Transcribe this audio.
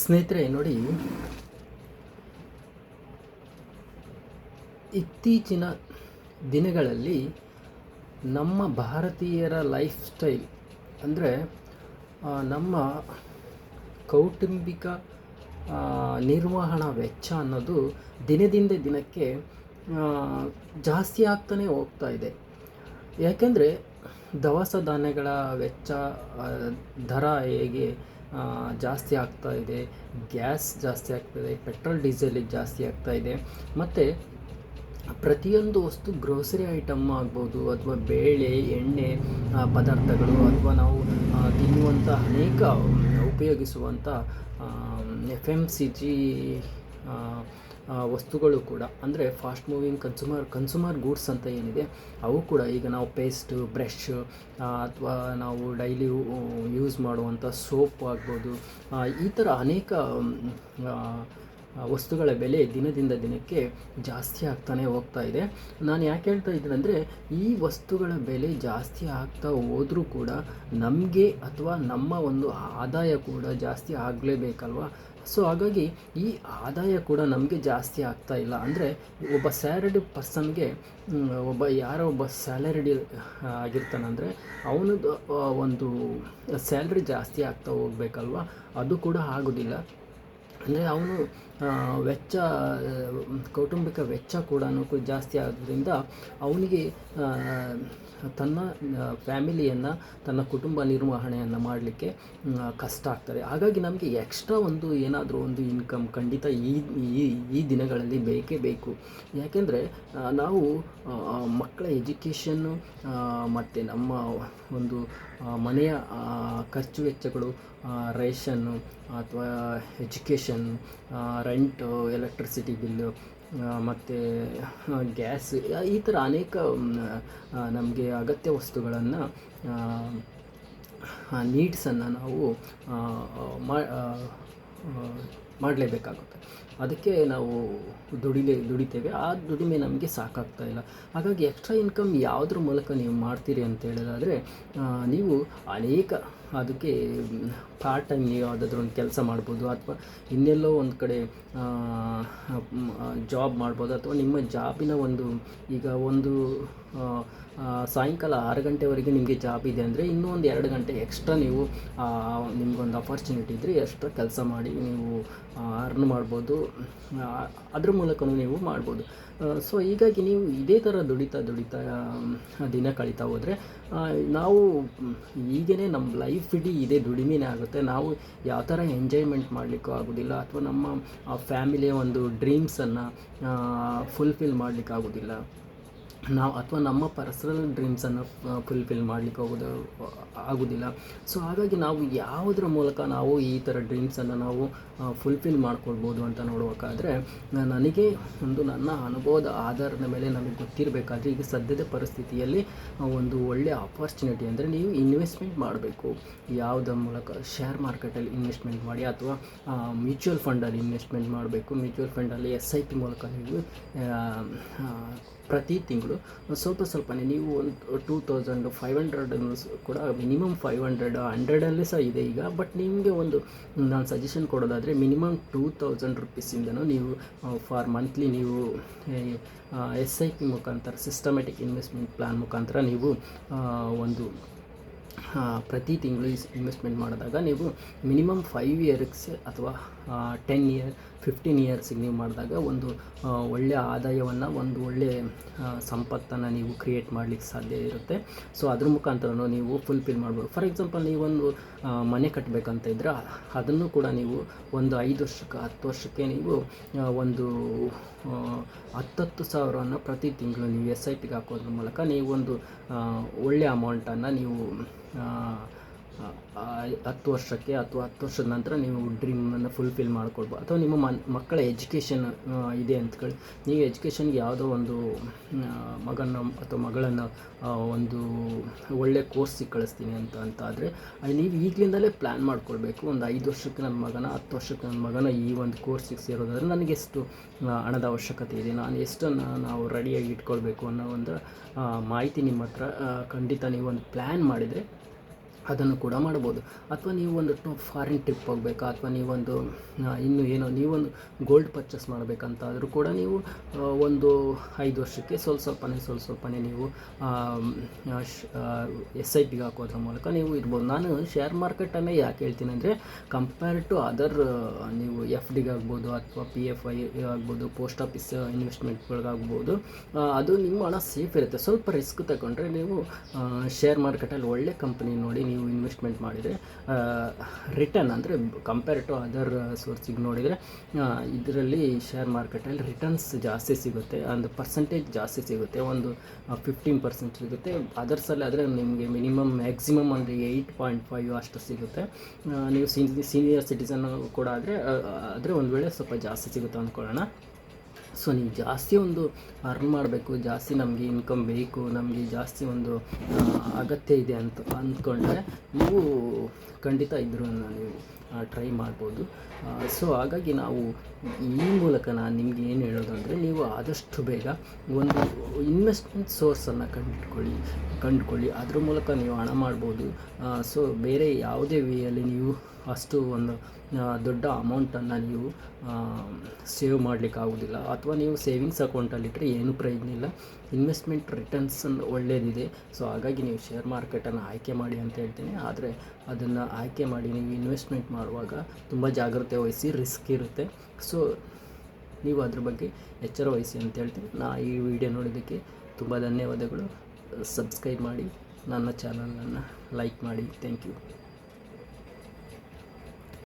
ಸ್ನೇಹಿತರೆ, ನೋಡಿ. ಇತ್ತೀಚಿನ ದಿನಗಳಲ್ಲಿ ನಮ್ಮ ಭಾರತೀಯರ ಲೈಫ್ ಸ್ಟೈಲ್ ಅಂದರೆ ನಮ್ಮ ಕೌಟುಂಬಿಕ ನಿರ್ವಹಣಾ ವೆಚ್ಚ ಅನ್ನೋದು ದಿನದಿಂದ ದಿನಕ್ಕೆ ಜಾಸ್ತಿ ಆಗ್ತಾನೆ ಹೋಗ್ತಾ ಇದೆ. ಯಾಕೆಂದರೆ ದವಸ ಧಾನ್ಯಗಳ ವೆಚ್ಚ ದರ ಹೇಗೆ ಜಾಸ್ತಿ ಆಗ್ತಾ ಇದೆ, ಗ್ಯಾಸ್ ಜಾಸ್ತಿ ಆಗ್ತಾಯಿದೆ ಪೆಟ್ರೋಲ್ ಡೀಸೆಲಿಗೆ ಜಾಸ್ತಿ ಆಗ್ತಾ ಇದೆ. ಮತ್ತು ಪ್ರತಿಯೊಂದು ವಸ್ತು ಗ್ರೋಸರಿ ಐಟಮ್ ಆಗ್ಬೋದು, ಅಥವಾ ಬೇಳೆ, ಎಣ್ಣೆ ಪದಾರ್ಥಗಳು, ಅಥವಾ ನಾವು ತಿನ್ನುವಂಥ ಅನೇಕ ಉಪಯೋಗಿಸುವಂಥ ಎಫ್ ಎಂ ಸಿ ಜಿ ವಸ್ತುಗಳು ಕೂಡ, ಅಂದರೆ fast moving consumer consumer goods ಅಂತ ಏನಿದೆ, ಅವು ಕೂಡ ಈಗ ನಾವು ಪೇಸ್ಟು ಬ್ರಷ್ ಅಥವಾ ನಾವು ಡೈಲಿ ಯೂಸ್ ಮಾಡುವಂಥ ಸೋಪ್ ಆಗ್ಬೋದು ಈ ಥರ ಅನೇಕ ವಸ್ತುಗಳ ಬೆಲೆ ದಿನದಿಂದ ದಿನಕ್ಕೆ ಜಾಸ್ತಿ ಆಗ್ತಾನೆ ಹೋಗ್ತಾ ಇದೆ. ನಾನು ಯಾಕೆ ಹೇಳ್ತಾ ಇದ್ದೀನಂದರೆ ಈ ವಸ್ತುಗಳ ಬೆಲೆ ಜಾಸ್ತಿ ಆಗ್ತಾ ಹೋದರೂ ಕೂಡ ನಮಗೆ ಅಥವಾ ನಮ್ಮ ಒಂದು ಆದಾಯ ಕೂಡ ಜಾಸ್ತಿ ಆಗಲೇಬೇಕಲ್ವ? ಸೊ ಹಾಗಾಗಿ ಈ ಆದಾಯ ಕೂಡ ನಮಗೆ ಜಾಸ್ತಿ ಆಗ್ತಾ ಇಲ್ಲ. ಅಂದರೆ ಒಬ್ಬ ಸ್ಯಾಲರಿಡ್ ಪರ್ಸನ್ಗೆ ಒಬ್ಬ ಯಾರೋ ಒಬ್ಬ ಸ್ಯಾಲರಿಡ್ ಆಗಿರ್ತಾನಂದರೆ ಅವನದು ಒಂದು ಸ್ಯಾಲ್ರಿ ಜಾಸ್ತಿ ಆಗ್ತಾ ಹೋಗ್ಬೇಕಲ್ವ? ಅದು ಕೂಡ ಆಗೋದಿಲ್ಲ. ಅಂದರೆ ಅವನು ವೆಚ್ಚ ಕೌಟುಂಬಿಕ ವೆಚ್ಚ ಕೂಡ ಜಾಸ್ತಿ ಆದ್ದರಿಂದ ಅವನಿಗೆ ತನ್ನ ಫ್ಯಾಮಿಲಿಯನ್ನು, ತನ್ನ ಕುಟುಂಬ ನಿರ್ವಹಣೆಯನ್ನು ಮಾಡಲಿಕ್ಕೆ ಕಷ್ಟ ಆಗ್ತದೆ. ಹಾಗಾಗಿ ನಮಗೆ ಎಕ್ಸ್ಟ್ರಾ ಒಂದು ಏನಾದರೂ ಒಂದು ಇನ್ಕಮ್ ಖಂಡಿತ ಈ ಈ ದಿನಗಳಲ್ಲಿ ಬೇಕೇ ಬೇಕು. ಯಾಕೆಂದರೆ ನಾವು ಮಕ್ಕಳ ಎಜುಕೇಷನ್ನು ಮತ್ತು ನಮ್ಮ ಒಂದು ಮನೆಯ ಖರ್ಚು ವೆಚ್ಚಗಳು ರೇಷನ್ನು ಅಥವಾ ಎಜುಕೇಷನ್ ರೆಂಟು ಎಲೆಕ್ಟ್ರಿಸಿಟಿ ಬಿಲ್ಲು ಮತ್ತು ಗ್ಯಾಸ್ ಈ ಥರ ಅನೇಕ ನಮಗೆ ಅಗತ್ಯ ವಸ್ತುಗಳನ್ನು ನೀಡ್ಸನ್ನು ನಾವು ಮಾ ಮಾಡಲೇಬೇಕಾಗುತ್ತೆ. ಅದಕ್ಕೆ ನಾವು ದುಡಿಲೇ, ದುಡಿತೇವೆ. ಆ ದುಡಿಮೆ ನಮಗೆ ಸಾಕಾಗ್ತಾ ಇಲ್ಲ. ಹಾಗಾಗಿ ಎಕ್ಸ್ಟ್ರಾ ಇನ್ಕಮ್ ಯಾವುದ್ರ ಮೂಲಕ ನೀವು ಮಾಡ್ತೀರಿ ಅಂತ ಹೇಳೋದಾದರೆ ನೀವು ಅನೇಕ ಅದಕ್ಕೆ ಪಾರ್ಟ್ ಟೈಮ್ ಯಾವುದಾದ್ರೂ ಒಂದು ಕೆಲಸ ಮಾಡ್ಬೋದು ಅಥವಾ ಇನ್ನೆಲ್ಲೋ ಒಂದು ಕಡೆ ಜಾಬ್ ಮಾಡ್ಬೋದು ಅಥವಾ ನಿಮ್ಮ ಜಾಬಿನ ಒಂದು ಈಗ ಒಂದು ಸಾಯಂಕಾಲ ಆರು ಗಂಟೆವರೆಗೆ ನಿಮಗೆ ಜಾಬ್ ಇದೆ ಅಂದರೆ ಇನ್ನೂ ಒಂದು ಎರಡು ಗಂಟೆ ಎಕ್ಸ್ಟ್ರಾ ನೀವು ನಿಮ್ಗೊಂದು ಅಪರ್ಚುನಿಟಿ ಇದ್ದರೆ ಎಕ್ಸ್ಟ್ರಾ ಕೆಲಸ ಮಾಡಿ ನೀವು ಅರ್ನ್ ಮಾಡ್ಬೋದು. ಅದ್ರ ಮೂಲಕನೂ ನೀವು ಮಾಡ್ಬೋದು. ಸೊ ಹೀಗಾಗಿ ನೀವು ಇದೇ ಥರ ದುಡಿತಾ ದುಡಿತಾ ದಿನ ಕಳೀತಾ ಹೋದರೆ ನಾವು ಈಗೇ ನಮ್ಮ ಲೈಫ್ ಇಡೀ ಇದೇ ದುಡಿಮೆನೇ ಆಗುತ್ತೆ. ನಾವು ಯಾವ ಥರ ಎಂಜಾಯ್ಮೆಂಟ್ ಮಾಡಲಿಕ್ಕೂ ಆಗೋದಿಲ್ಲ ಅಥವಾ ನಮ್ಮ ಫ್ಯಾಮಿಲಿಯ ಒಂದು ಡ್ರೀಮ್ಸನ್ನು ಫುಲ್ಫಿಲ್ ಮಾಡಲಿಕ್ಕೆ ಆಗೋದಿಲ್ಲ. ನಾವು ಅಥವಾ ನಮ್ಮ ಪರ್ಸನಲ್ ಡ್ರೀಮ್ಸನ್ನು ಫುಲ್ಫಿಲ್ ಮಾಡಲಿಕ್ಕೆ ಹೋಗೋದು ಆಗೋದಿಲ್ಲ. ಸೊ ಹಾಗಾಗಿ ನಾವು ಯಾವುದರ ಮೂಲಕ ನಾವು ಈ ಥರ ಡ್ರೀಮ್ಸನ್ನು ನಾವು ಫುಲ್ಫಿಲ್ ಮಾಡ್ಕೊಳ್ಬೋದು ಅಂತ ನೋಡಬೇಕಾದ್ರೆ ನನಗೆ ಒಂದು ನನ್ನ ಅನುಭವದ ಆಧಾರದ ಮೇಲೆ ನಮಗೆ ಗೊತ್ತಿರಬೇಕಾದ್ರೆ, ಈಗ ಸದ್ಯದ ಪರಿಸ್ಥಿತಿಯಲ್ಲಿ ಒಂದು ಒಳ್ಳೆಯ ಆಪರ್ಚುನಿಟಿ ಅಂದರೆ ನೀವು ಇನ್ವೆಸ್ಟ್ಮೆಂಟ್ ಮಾಡಬೇಕು. ಯಾವುದರ ಮೂಲಕ? ಶೇರ್ ಮಾರ್ಕೆಟಲ್ಲಿ ಇನ್ವೆಸ್ಟ್ಮೆಂಟ್ ಮಾಡಿ ಅಥವಾ ಮ್ಯೂಚುವಲ್ ಫಂಡಲ್ಲಿ ಇನ್ವೆಸ್ಟ್ಮೆಂಟ್ ಮಾಡಬೇಕು. ಮ್ಯೂಚುವಲ್ ಫಂಡಲ್ಲಿ ಎಸ್ ಐ ಪಿ ಮೂಲಕ ನೀವು ಪ್ರತಿ ತಿಂಗಳು ಸ್ವಲ್ಪ ಸ್ವಲ್ಪನೇ ನೀವು ಒಂದು ಟೂ ತೌಸಂಡ್ ಫೈವ್ ಹಂಡ್ರೆಡ್ ಕೂಡ ಮಿನಿಮಮ್ ಫೈವ್ ಹಂಡ್ರೆಡ್ ಹಂಡ್ರೆಡಲ್ಲೇ ಸಹ ಇದೆ ಈಗ. ಬಟ್ ನಿಮಗೆ ಒಂದು, ನಾನು ಸಜೆಷನ್ ಕೊಡೋದಾದರೆ ಮಿನಿಮಮ್ ಟೂ ತೌಸಂಡ್ ರುಪೀಸಿಂದನೂ ನೀವು ಫಾರ್ ಮಂತ್ಲಿ ನೀವು ಎಸ್ ಐ ಪಿ ಮುಖಾಂತರ ಸಿಸ್ಟಮೆಟಿಕ್ ಇನ್ವೆಸ್ಟ್ಮೆಂಟ್ ಪ್ಲ್ಯಾನ್ ಮುಖಾಂತರ ನೀವು ಒಂದು ಪ್ರತಿ ತಿಂಗಳು ಇನ್ವೆಸ್ಟ್ಮೆಂಟ್ ಮಾಡಿದಾಗ ನೀವು ಮಿನಿಮಮ್ ಫೈವ್ ಇಯರ್ಸ್ ಅಥವಾ ಟೆನ್ ಇಯರ್ ಫಿಫ್ಟೀನ್ ಇಯರ್ಸಿಗೆ ನೀವು ಮಾಡಿದಾಗ ಒಂದು ಒಳ್ಳೆಯ ಆದಾಯವನ್ನು, ಒಂದು ಒಳ್ಳೆಯ ಸಂಪತ್ತನ್ನು ನೀವು ಕ್ರಿಯೇಟ್ ಮಾಡಲಿಕ್ಕೆ ಸಾಧ್ಯ ಇರುತ್ತೆ. ಸೊ ಅದ್ರ ಮುಖಾಂತರನೂ ನೀವು ಫುಲ್ಫಿಲ್ ಮಾಡ್ಬೋದು. ಫಾರ್ ಎಕ್ಸಾಂಪಲ್ ನೀವೊಂದು ಮನೆ ಕಟ್ಟಬೇಕಂತ ಇದ್ದರೆ ಅದನ್ನು ಕೂಡ ನೀವು ಒಂದು ಐದು ವರ್ಷಕ್ಕೆ, ಹತ್ತು ವರ್ಷಕ್ಕೆ ನೀವು ಒಂದು ಹತ್ತತ್ತು ಸಾವಿರವನ್ನು ಪ್ರತಿ ತಿಂಗಳು ನೀವು ಎಸ್ ಐ ಪಿಗೆ ಹಾಕೋದ್ರ ಮೂಲಕ ನೀವೊಂದು ಒಳ್ಳೆಯ ಅಮೌಂಟನ್ನು ನೀವು ಹತ್ತು ವರ್ಷಕ್ಕೆ ಅಥವಾ ಹತ್ತು ವರ್ಷದ ನಂತರ ನೀವು ಡ್ರೀಮನ್ನು ಫುಲ್ಫಿಲ್ ಮಾಡ್ಕೊಳ್ಬೋದು ಅಥವಾ ನಿಮ್ಮ ಮನ್, ಮಕ್ಕಳ ಎಜುಕೇಷನ್ ಇದೆ ಅಂದ್ಕೊಳ್ಳಿ ನೀವು ಎಜುಕೇಷನ್ಗೆ ಯಾವುದೋ ಒಂದು ಮಗನ ಅಥವಾ ಮಗಳನ್ನು ಒಂದು ಒಳ್ಳೆ ಕೋರ್ಸಿಗೆ ಕಳಿಸ್ತೀನಿ ಅಂತ ಅಂತ ಆದರೆ ನೀವು ಈಗಲಿಂದಲೇ ಪ್ಲ್ಯಾನ್ ಮಾಡ್ಕೊಳ್ಬೇಕು. ಒಂದು ಐದು ವರ್ಷಕ್ಕೆ ನನ್ನ ಮಗನ, ಹತ್ತು ವರ್ಷಕ್ಕೆ ನನ್ನ ಮಗನ ಈ ಒಂದು ಕೋರ್ಸಿಗೆ ಸೇರೋದಾದ್ರೆ ನನಗೆ ಎಷ್ಟು ಹಣದ ಅವಶ್ಯಕತೆ ಇದೆ. ನಾನು ಎಷ್ಟನ್ನು ನಾವು ರೆಡಿಯಾಗಿ ಇಟ್ಕೊಳ್ಬೇಕು ಅನ್ನೋ ಒಂದು ಮಾಹಿತಿ ನಿಮ್ಮ ಹತ್ರ ಖಂಡಿತ ನೀವು ಒಂದು ಪ್ಲ್ಯಾನ್ ಮಾಡಿದರೆ ಅದನ್ನು ಕೂಡ ಮಾಡ್ಬೋದು. ಅಥವಾ ನೀವು ಒಂದು ಫಾರಿನ್ ಟ್ರಿಪ್ ಹೋಗಬೇಕಾ, ಅಥವಾ ನೀವೊಂದು ಇನ್ನು ಏನೋ ನೀವೊಂದು ಗೋಲ್ಡ್ ಪರ್ಚೇಸ್ ಮಾಡಬೇಕಂತಾದರೂ ಕೂಡ ನೀವು ಒಂದು ಐದು ವರ್ಷಕ್ಕೆ ಸ್ವಲ್ಪ ಸ್ವಲ್ಪನೇ ಸ್ವಲ್ಪ ಸ್ವಲ್ಪನೇ ನೀವು ಎಸ್ ಐ ಪಿಗೆ ಹಾಕೋದ್ರ ಮೂಲಕ ನೀವು ಇರ್ಬೋದು. ನಾನು ಶೇರ್ ಮಾರ್ಕೆಟನ್ನೇ ಯಾಕೆ ಹೇಳ್ತೀನಿ ಅಂದರೆ ಕಂಪೇರ್ ಟು ಅದರ್ ನೀವು ಎಫ್ ಡಿಗೆ ಆಗ್ಬೋದು, ಅಥವಾ ಪಿ ಎಫ್ ಐ ಆಗ್ಬೋದು ಪೋಸ್ಟ್ ಆಫೀಸ್ ಇನ್ವೆಸ್ಟ್ಮೆಂಟ್ಗಳಿಗಾಗ್ಬೋದು ಅದು ನಿಮ್ಮ ಹಣ ಸೇಫ್ ಇರುತ್ತೆ. ಸ್ವಲ್ಪ ರಿಸ್ಕ್ ತಗೊಂಡ್ರೆ ನೀವು ಶೇರ್ ಮಾರ್ಕೆಟಲ್ಲಿ ಒಳ್ಳೆ ಕಂಪ್ನಿ ನೋಡಿ ನೀವು ಇನ್ವೆಸ್ಟ್ಮೆಂಟ್ ಮಾಡಿದರೆ ರಿಟರ್ನ್ ಅಂದರೆ ಕಂಪೇರ್ ಟು ಅದರ್ ಸೋರ್ಸಿಗೆ ನೋಡಿದರೆ ಇದರಲ್ಲಿ ಶೇರ್ ಮಾರ್ಕೆಟಲ್ಲಿ ರಿಟರ್ನ್ಸ್ ಜಾಸ್ತಿ ಸಿಗುತ್ತೆ ಒಂದು ಪರ್ಸೆಂಟೇಜ್ ಜಾಸ್ತಿ ಸಿಗುತ್ತೆ. ಒಂದು ಫಿಫ್ಟೀನ್ ಪರ್ಸೆಂಟ್ ಸಿಗುತ್ತೆ. ಅದರ್ಸಲ್ಲಿ ಆದರೆ ನಿಮಗೆ ಮಿನಿಮಮ್ ಮ್ಯಾಕ್ಸಿಮಮ್ ಅಂದರೆ ಏಯ್ಟ್ ಪಾಯಿಂಟ್ ಫೈವ್ ಅಷ್ಟು ಸಿಗುತ್ತೆ. ನೀವು ಸೀನಿಯರ್ ಸಿಟಿಸನ್ ಕೂಡ ಆದರೆ ಆದರೆ ಒಂದು ವೇಳೆ ಸ್ವಲ್ಪ ಜಾಸ್ತಿ ಸಿಗುತ್ತೆ ಅಂದ್ಕೊಳ್ಳೋಣ. ಸೊ ನೀವು ಜಾಸ್ತಿ ಒಂದು ಅರ್ನ್ ಮಾಡಬೇಕು, ಜಾಸ್ತಿ ನಮಗೆ ಇನ್ಕಮ್ ಬೇಕು, ನಮಗೆ ಜಾಸ್ತಿ ಒಂದು ಅಗತ್ಯ ಇದೆ ಅಂತ ಅಂದ್ಕೊಂಡ್ರೆ ನೀವು ಖಂಡಿತ ಇದ್ರನ್ನು ನೀವು ಟ್ರೈ ಮಾಡ್ಬೋದು. ಸೊ ಹಾಗಾಗಿ ನಾವು ಈ ಮೂಲಕ ನಾನು ನಿಮ್ಗೆ ಏನು ಹೇಳೋದು ಅಂದರೆ ನೀವು ಆದಷ್ಟು ಬೇಗ ಒಂದು ಇನ್ವೆಸ್ಟ್ಮೆಂಟ್ ಸೋರ್ಸನ್ನು ಕಂಡುಕೊಳ್ಳಿ ಕಂಡುಕೊಳ್ಳಿ. ಅದ್ರ ಮೂಲಕ ನೀವು ಹಣ ಮಾಡ್ಬೋದು. ಸೊ ಬೇರೆ ಯಾವುದೇ ವೇಯಲ್ಲಿ ನೀವು ಅಷ್ಟು ಒಂದು ದೊಡ್ಡ ಅಮೌಂಟನ್ನು ನೀವು ಸೇವ್ ಮಾಡಲಿಕ್ಕೆ ಆಗೋದಿಲ್ಲ. ಅಥವಾ ನೀವು ಸೇವಿಂಗ್ಸ್ ಅಕೌಂಟಲ್ಲಿಟ್ಟರೆ ಏನೂ ಪ್ರಯೋಜನ ಇಲ್ಲ. ಇನ್ವೆಸ್ಟ್ಮೆಂಟ್ ರಿಟರ್ನ್ಸ್ ಒಳ್ಳೆಯದಿದೆ ಸೊ, ಹಾಗಾಗಿ ನೀವು ಶೇರ್ ಮಾರ್ಕೆಟನ್ನು ಆಯ್ಕೆ ಮಾಡಿ ಅಂತ ಹೇಳ್ತೀನಿ. ಆದರೆ ಅದನ್ನು ಆಯ್ಕೆ ಮಾಡಿ ನೀವು ಇನ್ವೆಸ್ಟ್ಮೆಂಟ್ ಮಾಡುವಾಗ ತುಂಬ ಜಾಗ್ರತೆ ವಹಿಸಿ ರಿಸ್ಕ್ ಇರುತ್ತೆ. ಸೊ, ನೀವು ಅದ್ರ ಬಗ್ಗೆ ಎಚ್ಚರ ವಹಿಸಿ ಅಂತ ಹೇಳ್ತೀನಿ. ನಾ ಈ ವಿಡಿಯೋ ನೋಡೋದಕ್ಕೆ ತುಂಬ ಧನ್ಯವಾದಗಳು. ಸಬ್ಸ್ಕ್ರೈಬ್ ಮಾಡಿ ನನ್ನ ಚಾನಲನ್ನು ಲೈಕ್ ಮಾಡಿ. Thank you.